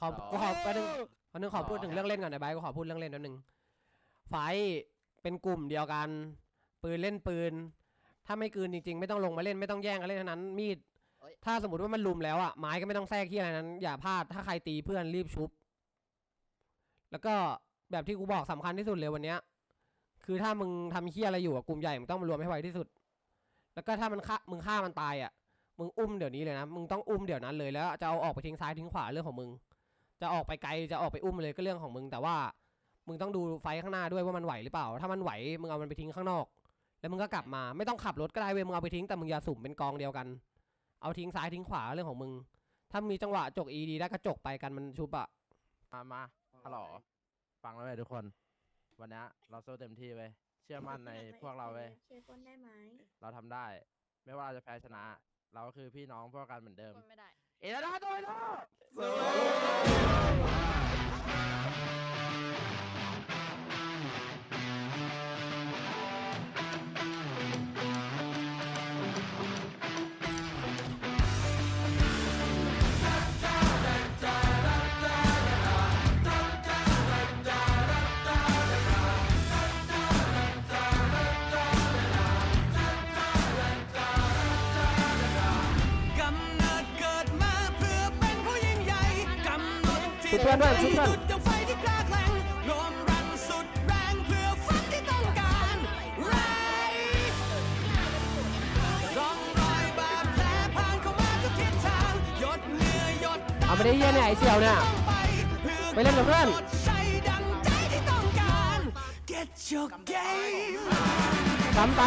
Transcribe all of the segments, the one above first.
ขอกูขอไปหนึ่งวันนึงขอพูดถึงเรื่องเล่นก่อนนะไบร์ทกูขอพูดเรื่องเล่นนิดนึงไฟท์เป็นกลุ่มเดียวกัน ปืนเล่นปืน ถ้าไม่กลืนจริงๆ ไม่ต้องลงมาเล่นไม่ต้องแย่งกันเล่นทั้งนั้น มีด เอ้ย ถ้าสมมติว่ามันลุมแล้วอะไม้ก็ไม่ต้องแทรกที่อะไรนั้น อย่าพลาดถ้าใครตีเพื่อนรีบชุบ แล้วก็แบบที่กูบอกสำคัญที่สุดเลยวันเนี้ย คือถ้ามึงทำเฮียอะไรอยู่อะกลุ่มใหญ่มึงต้องมารวมให้ไวที่สุด แล้วก็ถ้ามันฆ่ามึงฆ่ามันตายอะ มึงอุ้มเดี๋ยวนี้เลยนะ มึงต้องอุ้มเดี๋ยวนั้นเลยแล้วจะเอาออกไปทิ้งซ้ายทิ้งขวาเรื่องของมึง จะออกไปไกลจะออกไปอุ้มเลยก็เรื่องของมึงแต่ว่า มึงต้องดูไฟข้างหน้าด้วยว่ามันไหวหรือเปล่า ถ้ามันไหวมึงเอามันไปทิ้งข้างนอก แล้วมึงก็กลับมาไม่ต้องขับรถก็ได้เว้ยมึงเอาไปทิ้งแต่มึงอย่าสุ่มเป็นกองเดียวกัน เอาทิ้งซ้ายทิ้งขวาเรื่องของมึง ถ้ามีจังหวะจกอีดีได้ก็จกไปกันมันชุบอะมามาฮัลโหลฟังแล้วเว้ยทุกคน วันนี้เราสู้เต็มที่เว้ยเชื่อมั่นในพวกเราเว้ยเคปนได้ไหมเราทำได้ ไม่ว่าเราจะแพ้ชนะ เราก็คือพี่น้องพวกกันเหมือนเดิม คนไม่ได้ เอ็นะ ร่องรอยบาดแผลผ่านเข้ามาทุกทิศทางหยดเหงื่อหยดเอาไปได้เยี่ยเนี่ยไอเสี่ยวเนี่ยต้องไปไปเล่นกับเพื่อนกำหดใช้ดังใจที่ต้องการ Get your game ทำไป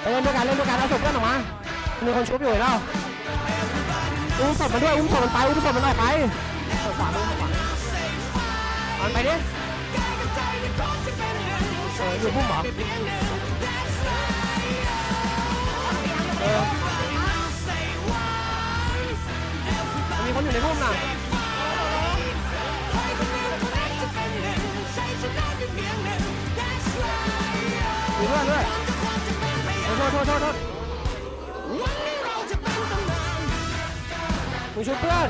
ไปเล่นด้วยกันเล่นด้วยกันเอาศพเพื่อนออกมามีคนชุบอยู่เห็นเปล่า อุ้มศพมันด้วยอุ้มศพมันไปอุ้มศพมันออกไปขวามือขวามันไปดิเอออยู่พุ่มหรอเออมีคนอยู่ในพุ่มน่ะอยู่เพื่อนด้วยโทษโทษโทษโทษ มึงชุบเพื่อน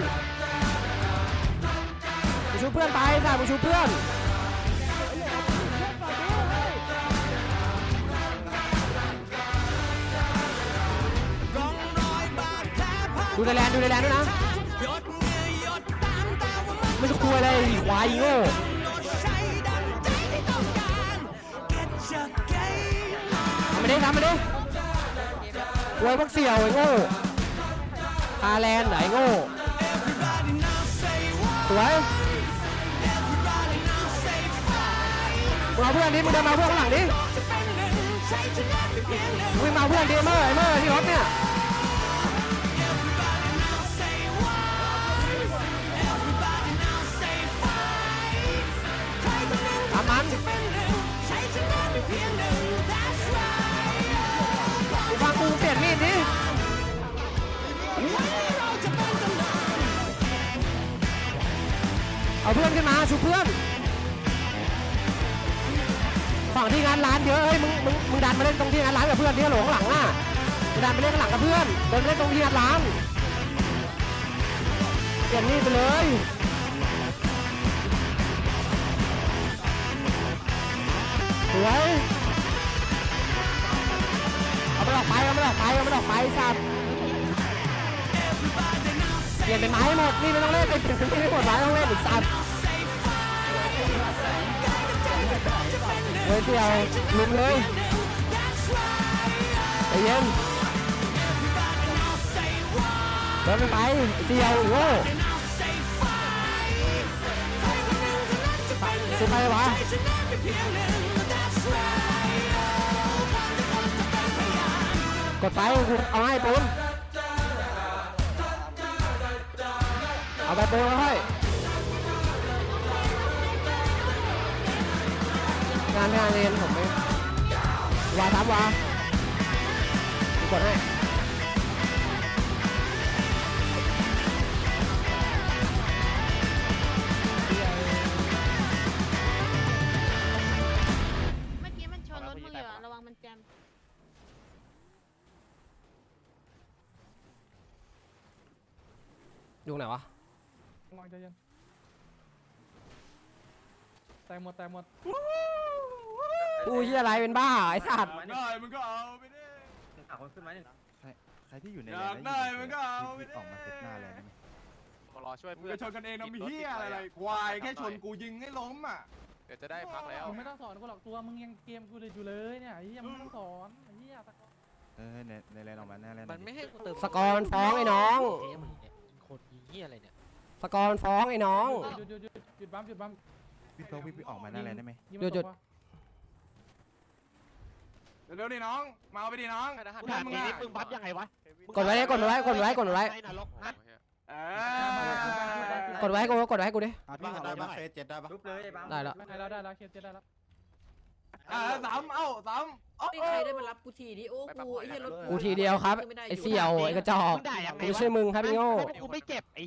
มึงชุบเพื่อนไปจ้ะมึงชุบเพื่อนดูในแลนดูในแลนด้วยนะหยดเหงื่อหยดตามตาว่ามันไม่จะกลัวอะไรควายโง่ทำมาดิทำมาดิกลัวพวกเสี่ยวไอ้โง่ คาแลนด์ไหนโง่ สวยมึงเอาเพื่อนดิมึงเดินมาเพื่อนข้างหลังดิจะเป็นหนึ่งใช้ชนะเพียงหนึ่งมึงมาเพื่อนดิเมอร์ไอ้เมอร์ที่รถเนี่ย เพื่อนขึ้นมาชูเพื่อนฝั่งที่งานร้านเยอะเอ้ยมึงมึงมึงดันมาเล่นตรงที่งานร้านกับเพื่อนที่หลงหลังอะดันไปเล่นข้างหลังกับเพื่อนเดินไปเล่นตรงที่งานร้านเปลี่ยนมีดไปเลยสวยเอามันออกไปเอามันออกไปเอามันออกไปสัตว์ เปลี่ยนเป็นไม้หมด นี่ไม่ต้องเล่นไอ้เปลี่ยนเป็นมีดให้หมดไม้ต้องเล่นอีกสัตว์เฮ้ยเสี่ยวลุมเลยใจเย็นเดินไปเสี่ยวโง่สุดไปวะกดไปเอาให้ปูน เอาไปปูนเอาให้ งานไม่งานเรียนผมไม่วาทำวากูกดให้เมื่อกี้มันชนรถมึงอยู่อะระวังมันแจมอยู่ไหนวะ วางใจเย็นแตกหมดแตกหมดกูเฮียอะไรเป็นบ้าไอ้สัตว์ได้มึงก็เอาไปดิอะคนขึ้นมหนึ่งใครที่อยู่ในอยากได้มันก็เอาไปดิ ออกมาเซตหน้าแลนด์ได้ไหมรอช่วยมึงเพื่อน จะชนกันเองนะมีเฮียอะไรอะไรควายแค่ชนกูยิงให้ล้มอะ เดี๋ยวจะได้พักแล้ว มึงไม่ต้องสอนกูหรอกตัวมึงยังเกมกูเลยอยู่เลยเนี่ยไอ้เหี้ยมึงไม่ต้องสอนไอ้เหี้ยตะกอนเออในในแลนด์ออกมาหน้าแลนด์มันไม่ให้กูเติมสกอร์มันฟ้องไอ้น้องเะมึงเนี่ยคนยิงเหี้ยอะไรเนี่ย สกอร์มันฟ้องไอ้น้อง หยุดหยุดหยุดหยุดบัมหยุดบัมพี่โต๊ะพี่ออกมาหน้าแลนด์ได้ไหมยิงหยุมันดหยุตดกวะเร็วๆดิน้อง มาเอาไปดิน้องกูถามทีนี้มึงบัฟยังไงวะกดไว้ดิกดไว้กดไว้กดไว้อ้นรกฮะเออกดไว้ให้กูกดไว้ให้กูดิ อะพี่ขอได้ปะเฟสเจ็ดได้ปะทุบเลยบ้างได้แล้ว ได้แล้วได้แล้วเคลียร์เจ็ดได้แล้ว อ่าสามเอ้าสามเอ้า ไม่ใครได้มารับกูทีดิโอ้กูไอ้เหี้ยรถกูทีเดียวครับไอ้เสี่ยว ไอ้กระจอก มึงด่ายังไงกูวะไม่ใช่มึงครับพี่โง่กูไม่เจ็บไอ้